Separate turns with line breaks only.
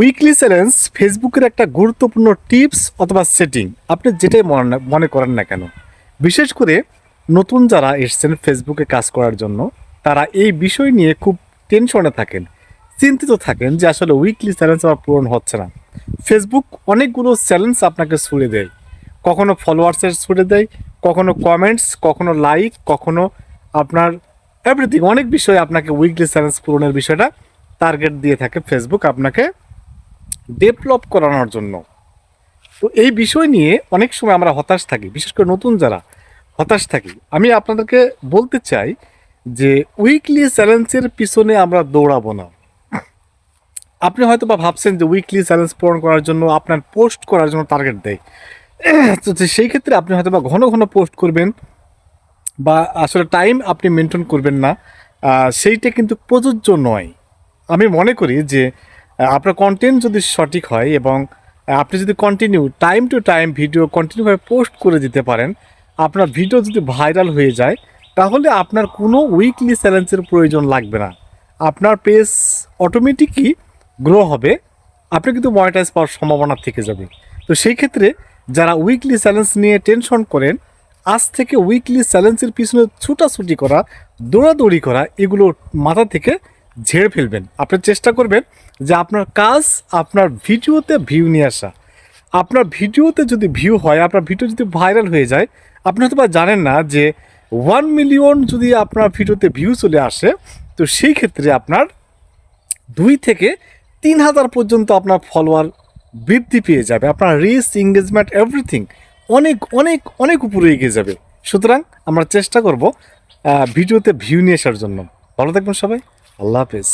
Weekly challenge ফেসবুকের একটা গুরুত্বপূর্ণ টিপস অথবা সেটিং আপনি যেটাই মনে করেন না কেন? বিশেষ করে নতুন যারা এসছেন ফেসবুকে কাজ করার জন্য, তারা এই বিষয় নিয়ে খুব টেনশনে থাকেন। চিন্তিত থাকেন যে আসলে উইকলি চ্যালেঞ্জ আমার পূরণ হচ্ছে না। ফেসবুক অনেকগুলো চ্যালেঞ্জ আপনাকে ছুড়ে দেয়। কখনো ফলোয়ার্সের ছুড়ে দেয়, কখনো কমেন্টস কখনো লাইক কখনো আপনার এভরিথিং অনেক বিষয় আপনাকে উইকলি চ্যালেঞ্জ পূরণের বিষয়টা টার্গেট দিয়ে থাকে ফেসবুক আপনাকে ডেভেলপ করানোর জন্য। তো এই বিষয় নিয়ে অনেক সময় আমরা হতাশ থাকি, বিশেষ করে নতুন যারা হতাশ থাকি। আমি আপনাদেরকে বলতে চাই যে উইকলি চ্যালেঞ্জের পিছনে আমরা দৌড়াবো না। আপনি হয়তো বা ভাবছেন যে উইকলি চ্যালেঞ্জ পূরণ করার জন্য আপনার পোস্ট করার জন্য টার্গেট দেয়। তো সেই ক্ষেত্রে আপনি হয়তো বা ঘন ঘন পোস্ট করবেন বা আসলে টাইম আপনি মেনটেন করবেন না। সেইটা কিন্তু প্রযোজ্য নয়। আমি মনে করি যে আপনার কন্টেন্ট যদি সঠিক হয় এবং আপনি যদি continue time to time video কন্টিনিউভাবে post করে দিতে পারেন, আপনার ভিডিও যদি ভাইরাল হয়ে যায়, তাহলে আপনার কোনো উইকলি চ্যালেঞ্জের প্রয়োজন লাগবে না। আপনার পেজ অটোমেটিকই গ্রো হবে, আপনি কিন্তু মনিটাইজ পাওয়ার সম্ভাবনা থেকে যাবে। তো সেই ক্ষেত্রে যারা উইকলি চ্যালেঞ্জ নিয়ে টেনশন করেন, আজ থেকে উইকলি চ্যালেঞ্জের পিছনে ছুটাছুটি করা, দৌড়াদৌড়ি করা, এগুলো মাথা থেকে ঝেড়ে ফেলবেন। আপনি চেষ্টা করবেন যে আপনার কাজ আপনার ভিডিওতে ভিউ নিয়ে আসা। আপনার ভিডিওতে যদি ভিউ হয়, আপনার ভিডিও যদি ভাইরাল হয়ে যায়, আপনি হয়তো বা জানেন না যে ওয়ান মিলিয়ন যদি আপনার ভিডিওতে ভিউ চলে আসে, তো সেই ক্ষেত্রে আপনার দুই থেকে তিন হাজার পর্যন্ত আপনার ফলোয়ার বৃদ্ধি পেয়ে যাবে। আপনার রিচ এঙ্গেজমেন্ট এভরিথিং অনেক অনেক অনেক উপরে এগিয়ে যাবে। সুতরাং আমরা চেষ্টা করব ভিডিওতে ভিউ নিয়ে আসার জন্য। ভালো থাকবেন সবাই। আল্লাহ হাফেজ।